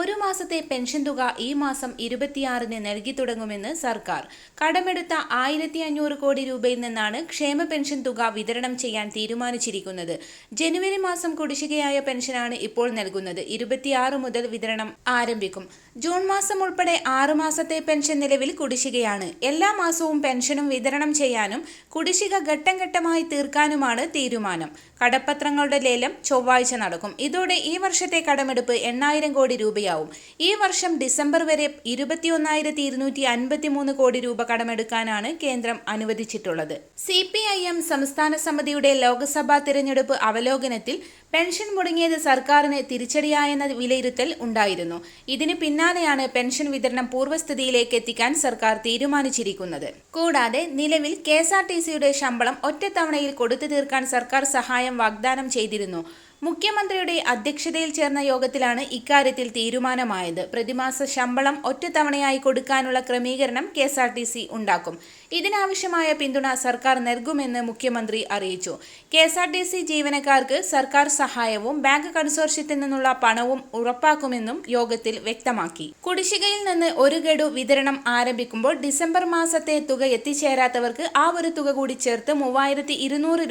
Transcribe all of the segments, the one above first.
ഒരു മാസത്തെ പെൻഷൻ തുക ഈ മാസം ഇരുപത്തിയാറിന് നൽകി തുടങ്ങുമെന്ന് സർക്കാർ. കടമെടുത്ത ആയിരത്തി അഞ്ഞൂറ് കോടി രൂപയിൽ നിന്നാണ് ക്ഷേമ പെൻഷൻ തുക വിതരണം ചെയ്യാൻ തീരുമാനിച്ചിരിക്കുന്നത്. ജനുവരി മാസം കുടിശ്ശികയായ പെൻഷനാണ് ഇപ്പോൾ നൽകുന്നത്. ഇരുപത്തിയാറ് മുതൽ വിതരണം ആരംഭിക്കും. ജൂൺ മാസം ഉൾപ്പെടെ ആറ് മാസത്തെ പെൻഷൻ നിലവിൽ കുടിശ്ശികയാണ്. എല്ലാ മാസവും പെൻഷനും വിതരണം ചെയ്യാനും കുടിശ്ശിക ഘട്ടം ഘട്ടമായി തീർക്കാനുമാണ് തീരുമാനം. കടപ്പത്രങ്ങളുടെ ലേലം ചൊവ്വാഴ്ച നടക്കും. ഇതോടെ ഈ വർഷത്തെ കടമെടുപ്പ് എണ്ണായിരം കോടി രൂപയാവും. ഈ വർഷം ഡിസംബർ വരെ ഇരുപത്തിയൊന്നായിരത്തി ഇരുന്നൂറ്റി അൻപത്തി മൂന്ന് കോടി രൂപ കടമെടുക്കാനാണ് കേന്ദ്രം അനുവദിച്ചിട്ടുള്ളത്. സി പി ഐ എം സംസ്ഥാന സമിതിയുടെ ലോക്സഭാ തിരഞ്ഞെടുപ്പ് അവലോകനത്തിൽ പെൻഷൻ മുടങ്ങിയത് സർക്കാരിന് തിരിച്ചടിയായെന്ന വിലയിരുത്തൽ ഉണ്ടായിരുന്നു. ഇതിന് പിന്നാലെയാണ് പെൻഷൻ വിതരണം പൂർവസ്ഥിതിയിലേക്ക് എത്തിക്കാൻ സർക്കാർ തീരുമാനിച്ചിരിക്കുന്നത്. കൂടാതെ നിലവിൽ കെ എസ് ആർ ടി സിയുടെ ശമ്പളം ഒറ്റത്തവണയിൽ കൊടുത്തു തീർക്കാൻ സർക്കാർ സഹായം വാഗ്ദാനം ചെയ്തിരുന്നു. മുഖ്യമന്ത്രിയുടെ അധ്യക്ഷതയിൽ ചേർന്ന യോഗത്തിലാണ് ഇക്കാര്യത്തിൽ തീരുമാനമായത്. പ്രതിമാസ ശമ്പളം ഒറ്റത്തവണയായി കൊടുക്കാനുള്ള ക്രമീകരണം K S R T C ഉണ്ടാക്കും. ഇതിനാവശ്യമായ പിന്തുണ സർക്കാർ നൽകുമെന്ന് മുഖ്യമന്ത്രി അറിയിച്ചു. K S R T C ജീവനക്കാർക്ക് സർക്കാർ സഹായവും ബാങ്ക് കൺസോർഷ്യത്തിൽ നിന്നുള്ള പണവും ഉറപ്പാക്കുമെന്നും യോഗത്തിൽ വ്യക്തമാക്കി. കുടിശ്ശികയിൽ നിന്ന് ഒരു ഗഡു വിതരണം ആരംഭിക്കുമ്പോൾ ഡിസംബർ മാസത്തെ തുക എത്തിച്ചേരാത്തവർക്ക് ആ ഒരു തുക കൂടി ചേർത്ത് മൂവായിരത്തി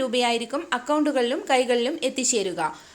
രൂപയായിരിക്കും അക്കൗണ്ടുകളിലും കൈകളിലും എത്തിച്ചേരുക.